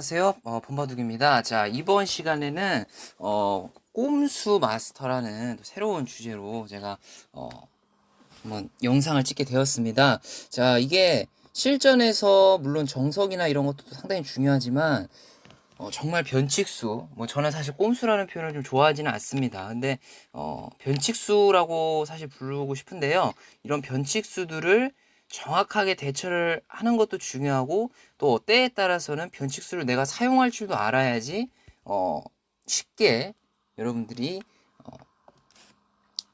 안녕하세요. 어, 본바둑입니다. 자, 이번 시간에는, 어, 꼼수 마스터라는 또 새로운 주제로 제가, 어, 한번 영상을 찍게 되었습니다. 자, 이게 실전에서 물론 정석이나 이런 것도 상당히 중요하지만, 어, 정말 변칙수, 뭐 저는 사실 꼼수라는 표현을 좀 좋아하지는 않습니다. 근데, 어, 변칙수라고 사실 부르고 싶은데요. 이런 변칙수들을 정확하게 대처를 하는 것도 중요하고 또 때에 따라서는 변칙수를 내가 사용할 줄도 알아야지 어 쉽게 여러분들이 어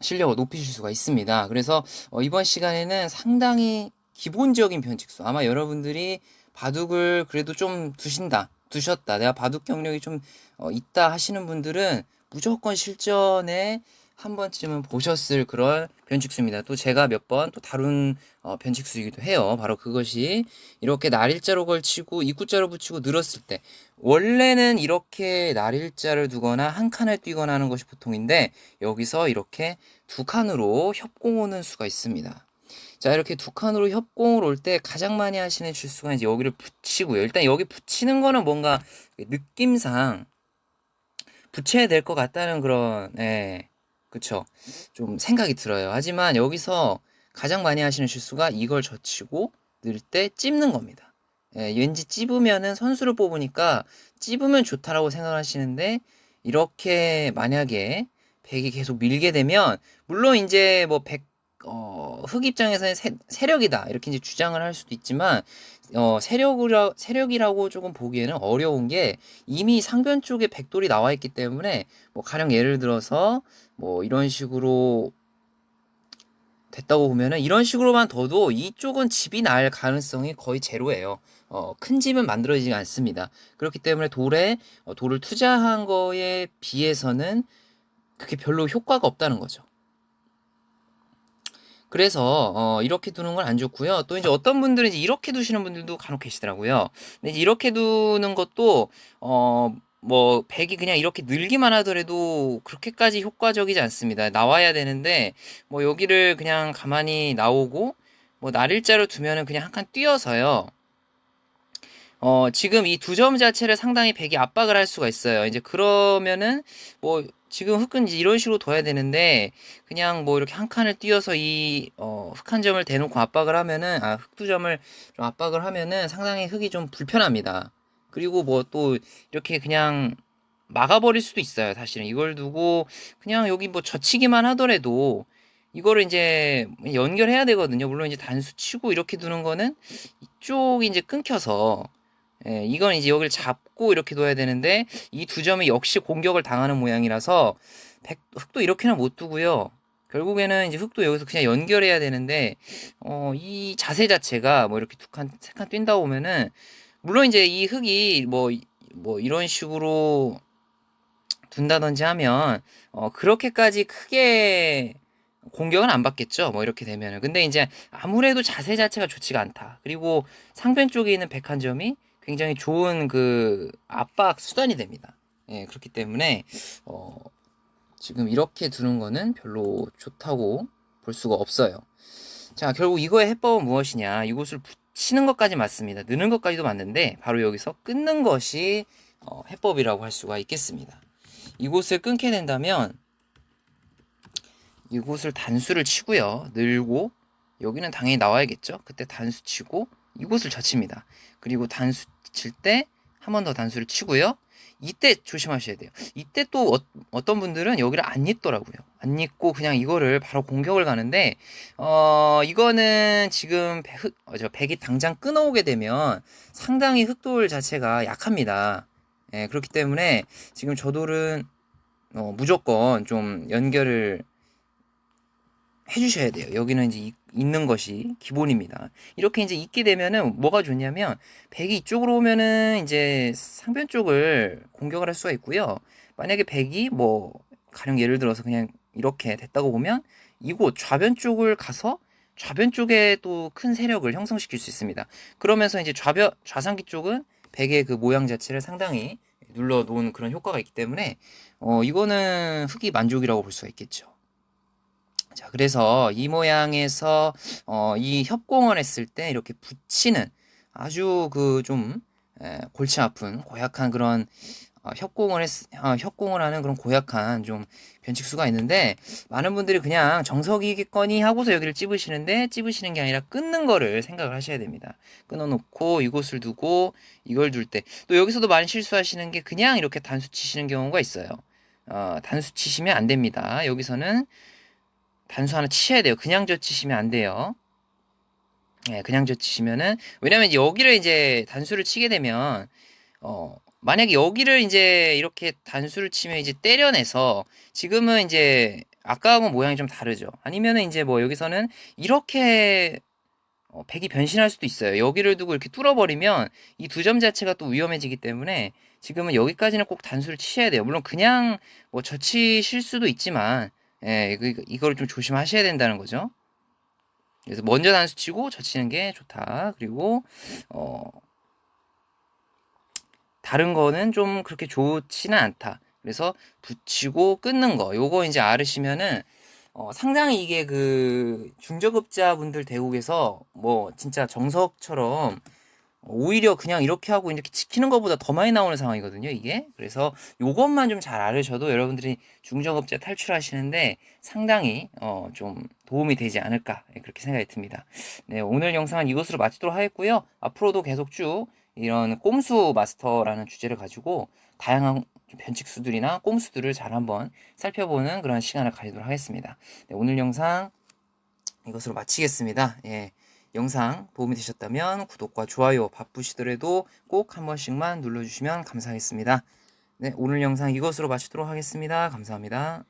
실력을 높이실 수가 있습니다. 그래서 어 이번 시간에는 상당히 기본적인 변칙수 아마 여러분들이 바둑을 그래도 좀 두신다 두셨다 내가 바둑 경력이 좀 어 있다 하시는 분들은 무조건 실전에 한 번쯤은 보셨을 그런 변칙수입니다. 또 제가 몇 번 또 다룬 어, 변칙수이기도 해요. 바로 그것이 이렇게 날일자로 걸치고 입구자로 붙이고 늘었을 때 원래는 이렇게 날일자를 두거나 한 칸을 뛰거나 하는 것이 보통인데 여기서 이렇게 두 칸으로 협공 오는 수가 있습니다. 자 이렇게 두 칸으로 협공을 올 때 가장 많이 하시는 실수가 이제 여기를 붙이고요. 일단 여기 붙이는 거는 뭔가 느낌상 붙여야 될 것 같다는 그런 예. 그쵸. 좀 생각이 들어요. 하지만 여기서 가장 많이 하시는 실수가 이걸 젖히고 늘때 찝는 겁니다. 예, 왠지 찝으면은 선수를 뽑으니까 찝으면 좋다라고 생각하시는데 이렇게 만약에 백이 계속 밀게 되면 물론 이제 뭐 백, 어, 흑 입장에서는 세, 세력이다 이렇게 이제 주장을 할 수도 있지만 어, 세력이라, 세력이라고 조금 보기에는 어려운 게 이미 상변 쪽에 백돌이 나와 있기 때문에 뭐 가령 예를 들어서 뭐 이런 식으로 됐다고 보면은 이런 식으로만 둬도 이쪽은 집이 날 가능성이 거의 제로예요. 어, 큰 집은 만들어지지 않습니다. 그렇기 때문에 돌에 어, 돌을 투자한 거에 비해서는 그게 별로 효과가 없다는 거죠. 그래서 어, 이렇게 두는 건 안 좋고요. 또 이제 어떤 분들은 이제 이렇게 두시는 분들도 간혹 계시더라고요. 근데 이렇게 두는 것도 어, 뭐 백이 그냥 이렇게 늘기만 하더라도 그렇게까지 효과적이지 않습니다. 나와야 되는데 뭐 여기를 그냥 가만히 나오고 뭐 날일자로 두면은 그냥 한 칸 뛰어서요. 어, 지금 이 두 점 자체를 상당히 백이 압박을 할 수가 있어요. 이제 그러면은 뭐 지금 흑은 이제 이런 식으로 둬야 되는데 그냥 뭐 이렇게 한 칸을 띄어서 이 어, 흑한 점을 대놓고 압박을 하면은 아, 흑두 점을 좀 압박을 하면은 상당히 흑이 좀 불편합니다. 그리고 뭐 또 이렇게 그냥 막아버릴 수도 있어요. 사실은 이걸 두고 그냥 여기 뭐 젖히기만 하더라도 이거를 이제 연결해야 되거든요. 물론 이제 단수 치고 이렇게 두는 거는 이쪽이 이제 끊겨서 예, 이건 이제 여기를 잡고 이렇게 둬야 되는데 이 두 점이 역시 공격을 당하는 모양이라서 백, 흑도 이렇게는 못 두고요. 결국에는 이제 흑도 여기서 그냥 연결해야 되는데 어, 이 자세 자체가 뭐 이렇게 두 칸, 세 칸 뛴다 보면은 물론 이제 이 흑이 뭐, 뭐 이런 식으로 둔다든지 하면 어, 그렇게까지 크게 공격은 안 받겠죠. 뭐 이렇게 되면은. 근데 이제 아무래도 자세 자체가 좋지가 않다. 그리고 상변 쪽에 있는 백한점이 굉장히 좋은 그 압박 수단이 됩니다. 예, 그렇기 때문에 어, 지금 이렇게 두는 거는 별로 좋다고 볼 수가 없어요. 자, 결국 이거의 해법은 무엇이냐? 이곳을 붙이는 것까지 맞습니다. 느는 것까지도 맞는데 바로 여기서 끊는 것이 어, 해법이라고 할 수가 있겠습니다. 이곳을 끊게 된다면 이곳을 단수를 치고요. 늘고 여기는 당연히 나와야겠죠. 그때 단수 치고 이곳을 젖힙니다. 그리고 단수 칠 때 한 번 더 단수를 치고요. 이때 조심하셔야 돼요. 이때 또 어, 떤 분들은 여기를 안 잇더라고요. 안 잇고 그냥 이거를 바로 공격을 가는데 어 이거는 지금 흑, 어, 저 백이 당장 끊어오게 되면 상당히 흑돌 자체가 약합니다. 예, 그렇기 때문에 지금 저 돌은 어, 무조건 좀 연결을 해주셔야 돼요. 여기는 이제 있는 것이 기본입니다. 이렇게 이제 있게 되면은 뭐가 좋냐면 백이 이쪽으로 오면은 이제 상변 쪽을 공격을 할 수가 있고요. 만약에 백이 뭐 가령 예를 들어서 그냥 이렇게 됐다고 보면 이곳 좌변 쪽을 가서 좌변 쪽에 또 큰 세력을 형성시킬 수 있습니다. 그러면서 이제 좌변 좌상기 쪽은 백의 그 모양 자체를 상당히 눌러 놓은 그런 효과가 있기 때문에 어 이거는 흑이 만족이라고 볼 수가 있겠죠. 자, 그래서 이 모양에서 어, 이 협공을 했을 때 이렇게 붙이는 아주 그좀 에, 골치 아픈 고약한 그런 어, 협공을 했, 어, 협공을 하는 그런 고약한 좀 변칙수가 있는데 많은 분들이 그냥 정석이겠거니 하고서 여기를 찝으시는데 찝으시는 게 아니라 끊는 거를 생각을 하셔야 됩니다. 끊어놓고 이곳을 두고 이걸 둘 때 또 여기서도 많이 실수하시는 게 그냥 이렇게 단수 치시는 경우가 있어요. 어, 단수 치시면 안 됩니다. 여기서는 단수 하나 치셔야 돼요. 그냥 저 치시면 안 돼요. 예, 그냥 저 치시면은 왜냐면 여기를 이제 단수를 치게 되면 어 만약에 여기를 이제 이렇게 단수를 치면 이제 때려내서 지금은 이제 아까하고 모양이 좀 다르죠. 아니면은 이제 뭐 여기서는 이렇게 어, 백이 변신할 수도 있어요. 여기를 두고 이렇게 뚫어버리면 이 두 점 자체가 또 위험해지기 때문에 지금은 여기까지는 꼭 단수를 치셔야 돼요. 물론 그냥 뭐 젖히실 수도 있지만 예, 이거, 이거를 좀 조심하셔야 된다는 거죠. 그래서 먼저 단수 치고 젖히는 게 좋다. 그리고 어 다른 거는 좀 그렇게 좋지는 않다. 그래서 붙이고 끊는 거. 요거 이제 알으시면은 어, 상당히 이게 그 중저급자분들 대국에서 뭐 진짜 정석처럼 오히려 그냥 이렇게 하고 이렇게 지키는 것보다 더 많이 나오는 상황이거든요, 이게. 그래서 요것만 좀 잘 알으셔도 여러분들이 중저급자 탈출하시는데 상당히 어, 좀 도움이 되지 않을까 예, 그렇게 생각이 듭니다. 네, 오늘 영상은 이것으로 마치도록 하겠고요. 앞으로도 계속 쭉 이런 꼼수 마스터라는 주제를 가지고 다양한 변칙수들이나 꼼수들을 잘 한번 살펴보는 그런 시간을 가지도록 하겠습니다. 네, 오늘 영상 이것으로 마치겠습니다. 예, 영상 도움이 되셨다면 구독과 좋아요 바쁘시더라도 꼭 한 번씩만 눌러주시면 감사하겠습니다. 네, 오늘 영상 이것으로 마치도록 하겠습니다. 감사합니다.